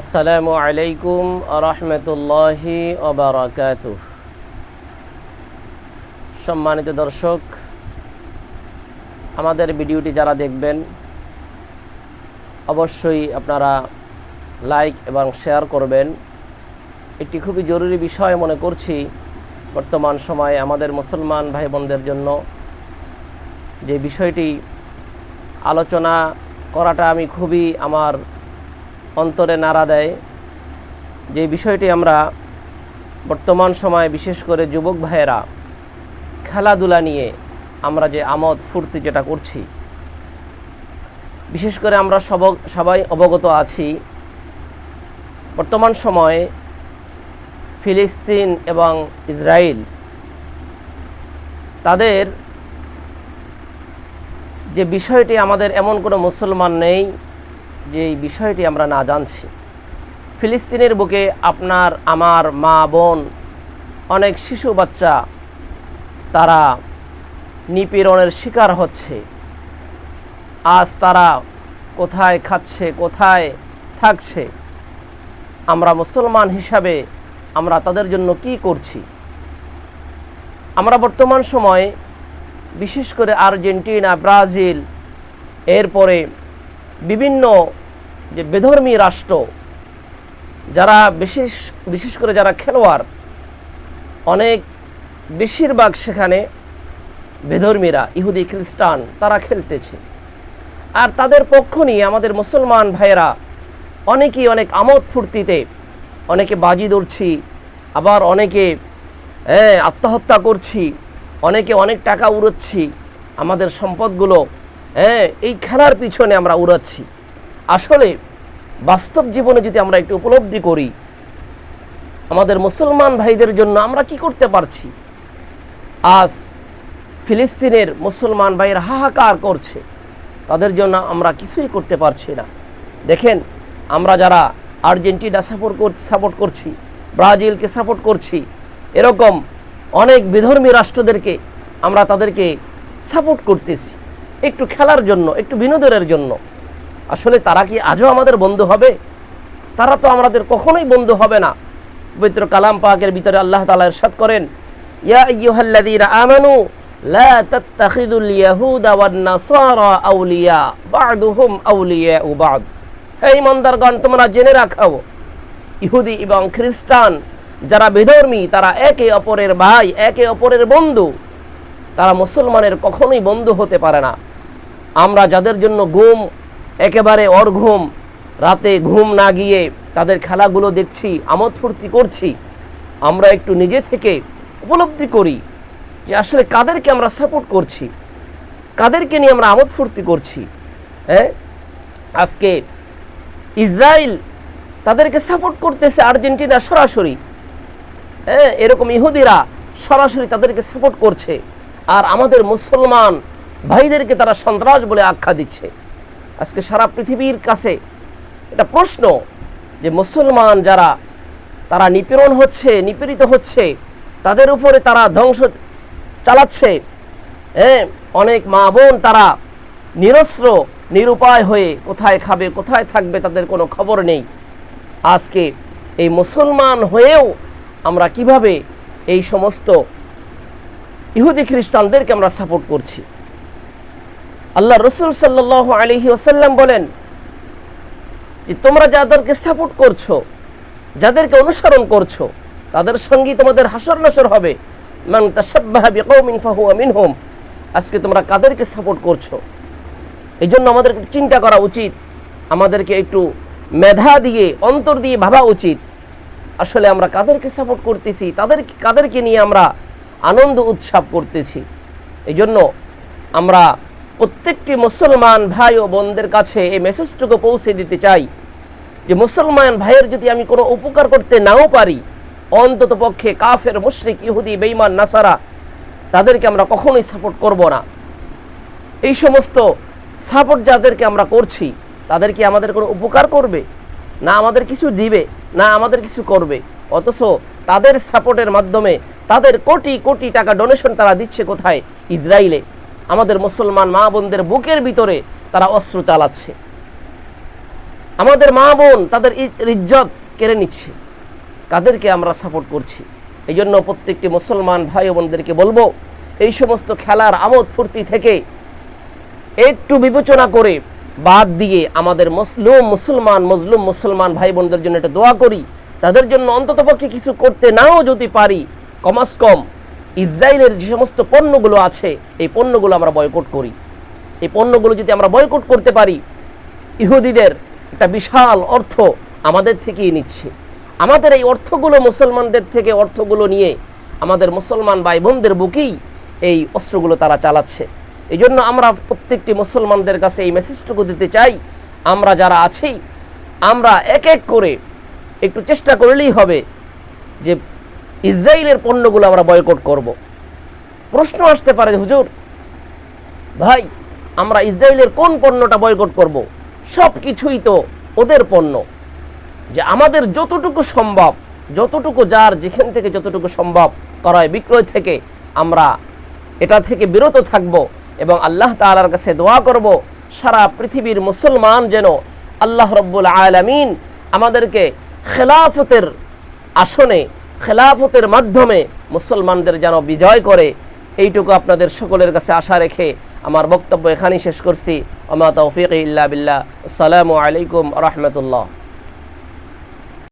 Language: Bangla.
আসসালামু আলাইকুম রহমতুল্লাহি ওবরাকাত সম্মানিত দর্শক, আমাদের ভিডিওটি যারা দেখবেন, অবশ্যই আপনারা লাইক এবং শেয়ার করবেন। একটি খুবই জরুরি বিষয় মনে করছি, বর্তমান সময়ে আমাদের মুসলমান ভাই বোনদের জন্য। যে বিষয়টি আলোচনা করাটা আমি খুবই আমার অন্তরে নাড়া দেয়। যে বিষয়টি আমরা বর্তমান সময়ে বিশেষ করে যুবক ভাইয়েরা খেলাধুলা নিয়ে আমরা যে আমোদ, ফুর্তি যেটা করছি, বিশেষ করে আমরা সব, সবাই অবগত আছি, বর্তমান সময়ে ফিলিস্তিন এবং ইসরায়েল তাদের যে বিষয়টি আমাদের এমন কোনো মুসলমান নেই যে এই বিষয়টি আমরা না জানছি। ফিলিস্তিনের বুকে আপনার আমার মা বোন, অনেক শিশু বাচ্চা, তারা নিপীড়নের শিকার হচ্ছে। আজ তারা কোথায় খাচ্ছে, কোথায় থাকছে? আমরা মুসলমান হিসাবে আমরা তাদের জন্য কি করছি? আমরা বর্তমান সময়ে বিশেষ করে আর্জেন্টিনা, ব্রাজিল, এরপরে বিভিন্ন যে বেধর্মী রাষ্ট্র, যারা বিশেষ বিশেষ করে যারা খেলোয়াড়, অনেক বেশিরভাগ সেখানে বেধর্মীরা, ইহুদি, খ্রিস্টান, তারা খেলতেছে। আর তাদের পক্ষ নিয়ে আমাদের মুসলমান ভাইয়েরা অনেকেই অনেক আমোদ ফুর্তিতে, অনেকে বাজি ধরছি, আবার অনেকে হ্যাঁ আত্মহত্যা করছি, অনেকে অনেক টাকা উড়োচ্ছি, আমাদের সম্পদগুলো হ্যাঁ এই খেলার পিছনে আমরা উড়াচ্ছি। আসলে বাস্তব জীবনে যদি আমরা একটু উপলব্ধি করি, আমাদের মুসলমান ভাইদের জন্য আমরা কি করতে পারছি? আজ ফিলিস্তিনের মুসলমান ভাইয়ের হাহাকার করছে। তাদের জন্য আমরা কিছুই করতে পারছি না। দেখেন, আমরা যারা আর্জেন্টিনা সাপোর্ট কর সাপোর্ট করছি, ব্রাজিলকে সাপোর্ট করছি, এরকম অনেক বিধর্মী রাষ্ট্রদেরকে আমরা তাদেরকে সাপোর্ট করতেছি। একটু খেলার জন্য, একটু বিনোদনের জন্য। আসলে তারা কি আজও আমাদের বন্ধু হবে? তারা তো আমাদের কখনোই বন্ধু হবে না। পবিত্র কালাম পাকের ভিতরে আল্লাহ তালা ইরশাদ করেন, ইয়া আইয়ুহাল্লাযীনা আমানু, লা তাত্তাখিদুল ইয়াহুদা ওয়ান নাসারা আউলিয়া, বা'দুহুম আউলিয়াউ বা'দ। হে ইমানদারগণ, তোমরা জেনে রাখাও, ইহুদি এবং খ্রিস্টান যারা বেধর্মী, তারা একে অপরের ভাই, একে অপরের বন্ধু। তারা মুসলমানের কখনোই বন্ধু হতে পারে না। আমরা যাদের জন্য ঘুম, একেবারে অর্ঘুম, রাতে ঘুম না গিয়ে তাদের খেলাগুলো দেখছি, আমোদ ফুর্তি করছি, আমরা একটু নিজে থেকে উপলব্ধি করি যে আসলে কাদেরকে আমরা সাপোর্ট করছি, কাদেরকে নিয়ে আমরা আমোদ ফুর্তি করছি হ্যাঁ? আজকে ইসরায়েল তাদেরকে সাপোর্ট করতেছে আর্জেন্টিনা সরাসরি হ্যাঁ? এরকম ইহুদিরা সরাসরি তাদেরকে সাপোর্ট করছে। আর আমাদের মুসলমান ভাইদেরকে তারা সন্ত্রাস বলে আখ্যা দিচ্ছে। আজকে সারা পৃথিবীর কাছে এটা প্রশ্ন যে মুসলমান যারা, তারা নিপীড়ন হচ্ছে, নিপীড়িত হচ্ছে, তাদের উপরে তারা ধ্বংস চালাচ্ছে। হ্যাঁ অনেক মা বোন তারা নিরস্ত্র, নিরুপায় হয়ে কোথায় খাবে, কোথায় থাকবে তাদের কোনো খবর নেই। আজকে এই মুসলমান হয়েও আমরা কীভাবে এই সমস্ত ইহুদি খ্রিস্টানদেরকে আমরা সাপোর্ট করছি। আল্লাহ রসুল সাল্লাহ আলহি ওসাল্লাম বলেন যে, তোমরা যাদেরকে সাপোর্ট করছ, যাদেরকে অনুসরণ করছ, তাদের সঙ্গেই তোমাদের হাসর নাসর হবে। আজকে তোমরা কাদেরকে সাপোর্ট করছ? এই জন্য আমাদেরকে চিন্তা করা উচিত। আমাদেরকে একটু মেধা দিয়ে, অন্তর দিয়ে ভাবা উচিত। আসলে আমরা কাদেরকে সাপোর্ট করতেছি? তাদের কাদেরকে নিয়ে আমরা আনন্দ উৎসব করতেছি। এই জন্য আমরা প্রত্যেকটি মুসলমান ভাই ও বোনদের কাছে এই মেসেজটুকু পৌঁছে দিতে চাই যে মুসলমান ভাইয়ের যদি আমি কোনো উপকার করতে নাও পারি, অন্তত পক্ষে কাফের, মুশরিক, ইহুদি বেইমান নাসারা, তাদেরকে আমরা কখনোই সাপোর্ট করব না। এই সমস্ত সাপোর্ট যাদেরকে আমরা করছি, তাদের কি আমাদের কোনো উপকার করবে? না আমাদের কিছু দিবে, না আমাদের কিছু করবে। অথচ তাদের সাপোর্টের মাধ্যমে তাদের কোটি কোটি টাকা ডোনেশন তারা দিচ্ছে কোথায়? ইসরায়েলে। আমাদের মুসলমান মা বোনদের বুকের ভিতরে তারা অস্ত্র চালাচ্ছে। আমাদের মা বোন তাদের ইজ্জত কেড়ে নিচ্ছে। কাদেরকে আমরা সাপোর্ট করছি। এই জন্য প্রত্যেকটি মুসলমান ভাই বোনদেরকে বলব, এই সমস্ত খেলার আমোদ ফুর্তি থেকে একটু বিবেচনা করে বাদ দিয়ে আমাদের মুসলুম মুসলমান মজলুম মুসলমান ভাই বোনদের জন্য একটা দোয়া করি। তাদের জন্য অন্ততপক্ষে কিছু করতে নাও যদি পারি কমাস কম, ইসরায়েলের যে সমস্ত পণ্যগুলো আছে, এই পণ্যগুলো আমরা বয়কট করি। এই পণ্যগুলো যদি আমরা বয়কট করতে পারি, ইহুদিদের একটা বিশাল অর্থ আমাদের থেকেই নিচ্ছে। আমাদের এই অর্থগুলো মুসলমানদের থেকে অর্থগুলো নিয়ে আমাদের মুসলমান ভাই বোনদের বুকেই এই অস্ত্রগুলো তারা চালাচ্ছে। এই জন্য আমরা প্রত্যেকটি মুসলমানদের কাছে এই মেসেজটুকু দিতে চাই, আমরা যারা আছি, আমরা এক এক করে একটু চেষ্টা করলেই হবে যে ইসরায়েলের পণ্যগুলো আমরা বয়কট করব। প্রশ্ন আসতে পারে হুজুর, ভাই, আমরা ইসরায়েলের কোন পণ্যটা বয়কট করব। সব কিছুই তো ওদের পণ্য যে আমাদের যতটুকু সম্ভব, যতটুকু যার যেখান থেকে যতটুকু সম্ভব ক্রয় বিক্রয় থেকে আমরা এটা থেকে বিরত থাকব এবং আল্লাহ তাআলার কাছে দোয়া করব, সারা পৃথিবীর মুসলমান যেন আল্লাহ রব্বুল আলামিন আমাদেরকে খেলাফতের আসনে খেলাফতের মাধ্যমে মুসলমানদের যেন বিজয় করে, এইটুকু আপনাদের সকলের কাছে আশা রেখে আমার বক্তব্য এখানেই শেষ করছি। আমা তৌফিক ইল্লা বিল্লাহ। আসসালামু আলাইকুম রহমতুল্লাহ।